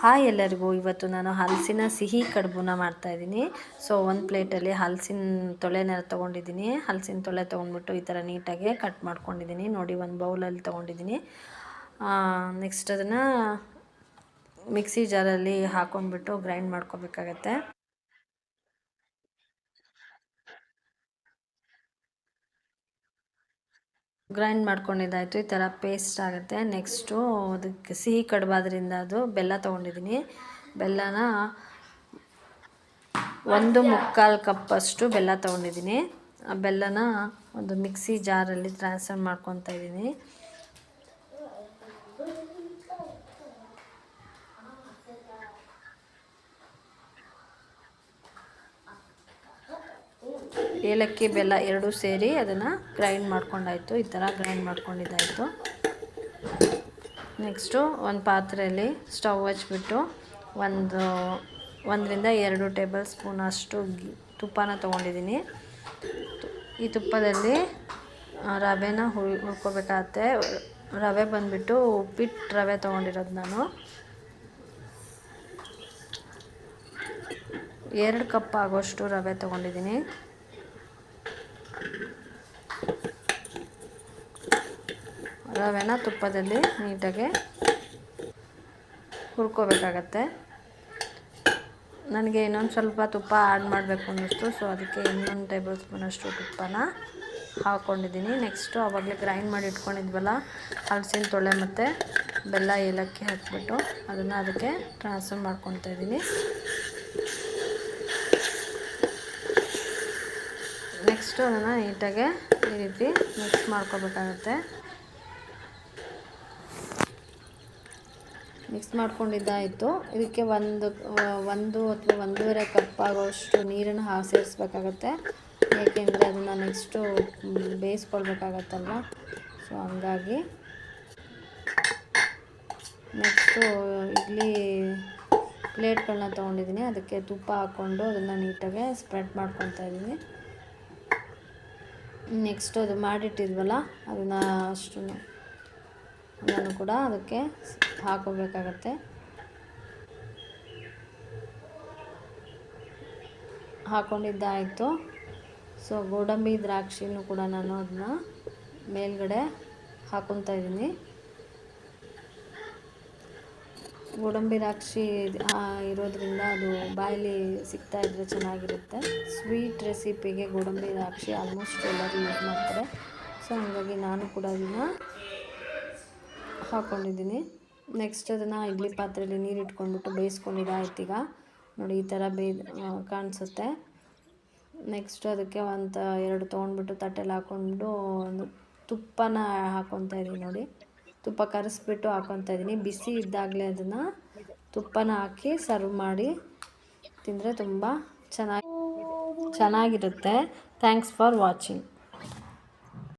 Hi ಎಲ್ಲರಿಗೂ. ಇವತ್ತು ನಾನು ಹಲಸಿನ ಸಿಹಿ ಕಡುಬನ್ನ ಮಾಡ್ತಾಯಿದ್ದೀನಿ ಸೊ ಒಂದು ಪ್ಲೇಟಲ್ಲಿ ಹಲಸಿನ ತೊಳೆನ ತೊಗೊಂಡಿದ್ದೀನಿ. ಹಲಸಿನ ತೊಳೆ ತೊಗೊಂಡ್ಬಿಟ್ಟು ಈ ಥರ ನೀಟಾಗಿ ಕಟ್ ಮಾಡ್ಕೊಂಡಿದ್ದೀನಿ. ನೋಡಿ, ಒಂದು ಬೌಲಲ್ಲಿ ತೊಗೊಂಡಿದ್ದೀನಿ. ನೆಕ್ಸ್ಟ್ ಅದನ್ನು ಮಿಕ್ಸಿ ಜಾರಲ್ಲಿ ಹಾಕ್ಕೊಂಡ್ಬಿಟ್ಟು ಗ್ರೈಂಡ್ ಮಾಡ್ಕೋಬೇಕಾಗತ್ತೆ. ಗ್ರೈಂಡ್ ಮಾಡ್ಕೊಂಡಿದ್ದಾಯಿತು, ಈ ಥರ ಪೇಸ್ಟ್ ಆಗುತ್ತೆ. ನೆಕ್ಸ್ಟು ಅದಕ್ಕೆ ಸಿಹಿ ಕಡ್ಬಾದ್ರಿಂದ ಅದು ಬೆಲ್ಲ ತೊಗೊಂಡಿದ್ದೀನಿ. ಬೆಲ್ಲನ ಒಂದು ಮುಕ್ಕಾಲು ಕಪ್ಪಷ್ಟು ಬೆಲ್ಲ ತೊಗೊಂಡಿದ್ದೀನಿ. ಆ ಬೆಲ್ಲನ ಒಂದು ಮಿಕ್ಸಿ ಜಾರಲ್ಲಿ ಟ್ರಾನ್ಸ್ಫರ್ ಮಾಡ್ಕೊತಾ ಇದ್ದೀನಿ. ಏಲಕ್ಕಿ, ಬೆಲ್ಲ ಎರಡೂ ಸೇರಿ ಅದನ್ನು ಗ್ರೈಂಡ್ ಮಾಡ್ಕೊಂಡಾಯಿತು. ಈ ಥರ ಗ್ರೈಂಡ್ ಮಾಡ್ಕೊಂಡಿದ್ದಾಯಿತು. ನೆಕ್ಸ್ಟು ಒಂದು ಪಾತ್ರೆಯಲ್ಲಿ ಸ್ಟವ್ ಹಚ್ಬಿಟ್ಟು ಒಂದು, ಒಂದರಿಂದ ಎರಡು ಟೇಬಲ್ ಸ್ಪೂನ್ ಅಷ್ಟು ತುಪ್ಪನ ತೊಗೊಂಡಿದ್ದೀನಿ. ಈ ತುಪ್ಪದಲ್ಲಿ ರವೆನ ಹುಳ್ ಹುರ್ಕೋಬೇಕಾಗತ್ತೆ. ರವೆ ಬಂದುಬಿಟ್ಟು ಉಪ್ಪಿಟ್ಟು ರವೆ ತೊಗೊಂಡಿರೋದು ನಾನು. ಎರಡು ಕಪ್ ಆಗೋಷ್ಟು ರವೆ ತೊಗೊಂಡಿದ್ದೀನಿ. ರವೆನ ತುಪ್ಪದಲ್ಲಿ ನೀಟಾಗಿ ಹುರ್ಕೋಬೇಕಾಗತ್ತೆ. ನನಗೆ ಇನ್ನೊಂದು ಸ್ವಲ್ಪ ತುಪ್ಪ ಆ್ಯಡ್ ಮಾಡಬೇಕು ಅನ್ನಿಸ್ತು, ಸೊ ಅದಕ್ಕೆ ಇನ್ನೊಂದು ಟೇಬಲ್ ಸ್ಪೂನಷ್ಟು ತುಪ್ಪನ ಹಾಕ್ಕೊಂಡಿದ್ದೀನಿ ನೆಕ್ಸ್ಟು ಆವಾಗಲೇ ಗ್ರೈಂಡ್ ಮಾಡಿ ಇಟ್ಕೊಂಡಿದ್ವಲ್ಲ, ಹಲಸಿನ ತೊಳೆ ಮತ್ತು ಬೆಲ್ಲ, ಏಲಕ್ಕಿ ಹಾಕಿಬಿಟ್ಟು ಅದನ್ನು ಅದಕ್ಕೆ ಟ್ರಾನ್ಸ್ಫರ್ ಮಾಡ್ಕೊತಾ ಇದ್ದೀನಿ. ನೆಕ್ಸ್ಟು ಅದನ್ನು ನೀಟಾಗೆ ಈ ರೀತಿ ಮಿಕ್ಸ್ ಮಾಡ್ಕೋಬೇಕಾಗತ್ತೆ. ಮಿಕ್ಸ್ ಮಾಡ್ಕೊಂಡಿದ್ದಾಯಿತು. ಇದಕ್ಕೆ ಒಂದು ಒಂದು ಅಥವಾ ಒಂದೂವರೆ ಕಪ್ ಆಗೋಷ್ಟು ನೀರನ್ನು ಹಾ ಸೇರಿಸ್ಬೇಕಾಗತ್ತೆ. ಏಕೆಂದರೆ ಅದನ್ನು ನೆಕ್ಸ್ಟು ಬೇಯಿಸ್ಕೊಳ್ಬೇಕಾಗತ್ತಲ್ವ? ಸೊ ಹಂಗಾಗಿ ನೆಕ್ಸ್ಟು ಇಡ್ಲಿ ಪ್ಲೇಟ್ಗಳನ್ನ ತೊಗೊಂಡಿದ್ದೀನಿ. ಅದಕ್ಕೆ ತುಪ್ಪ ಹಾಕ್ಕೊಂಡು ಅದನ್ನು ನೀಟಾಗೆ ಸ್ಪ್ರೆಡ್ ಮಾಡ್ಕೊತಾ ಇದ್ದೀನಿ. ನೆಕ್ಸ್ಟು ಅದು ಮಾಡಿಟ್ಟಿದ್ವಲ್ಲ, ಅದನ್ನು ಅಷ್ಟು ಅದನ್ನು ಕೂಡ ಅದಕ್ಕೆ ಹಾಕೋಬೇಕಾಗತ್ತೆ. ಹಾಕ್ಕೊಂಡಿದ್ದಾಯಿತು ಸೊ, ಗೋಡಂಬಿ ದ್ರಾಕ್ಷಿನೂ ಕೂಡ ನಾನು ಅದನ್ನ ಮೇಲ್ಗಡೆ ಹಾಕೊತಾ ಇದ್ದೀನಿ. ಗೋಡಂಬಿ ದ್ರಾಕ್ಷಿ ಇರೋದ್ರಿಂದ ಅದು ಬಾಯಲ್ಲಿ ಸಿಗ್ತಾ ಇದ್ದರೆ ಚೆನ್ನಾಗಿರುತ್ತೆ. ಸ್ವೀಟ್ ರೆಸಿಪಿಗೆ ಗೋಡಂಬಿ ದ್ರಾಕ್ಷಿ ಆಲ್ಮೋಸ್ಟ್ ಎಲ್ಲರೂ ಯೂಸ್ ಮಾಡ್ತಾರೆ. ಸೊ, ಹಾಗಾಗಿ ನಾನು ಕೂಡ ಅದನ್ನು ಹಾಕ್ಕೊಂಡಿದ್ದೀನಿ ನೆಕ್ಸ್ಟ್ ಅದನ್ನು ಇಡ್ಲಿ ಪಾತ್ರೆಯಲ್ಲಿ ನೀರು ಇಟ್ಕೊಂಡ್ಬಿಟ್ಟು ಬೇಯಿಸ್ಕೊಂಡಿದ್ದಾಯ್ತು ಈಗ. ನೋಡಿ, ಈ ಥರ ಬೇ ಕಾಣಿಸುತ್ತೆ. ನೆಕ್ಸ್ಟ್ ಅದಕ್ಕೆ ಒಂದು ಎರಡು ತೊಗೊಂಡ್ಬಿಟ್ಟು ತಟ್ಟೆಲಿ ಹಾಕ್ಕೊಂಡು ಒಂದು ತುಪ್ಪನ ಹಾಕ್ಕೊತಾ ಇದ್ದೀನಿ ನೋಡಿ. ತುಪ್ಪ ಕರೆಸ್ಬಿಟ್ಟು ಹಾಕ್ಕೊತಾ ಇದ್ದೀನಿ ಬಿಸಿ ಇದ್ದಾಗಲೇ ಅದನ್ನು ತುಪ್ಪನ ಹಾಕಿ ಸರ್ವ್ ಮಾಡಿ ತಿಂದರೆ ತುಂಬ ಚೆನ್ನಾಗಿ ಚೆನ್ನಾಗಿರುತ್ತೆ. Thanks for watching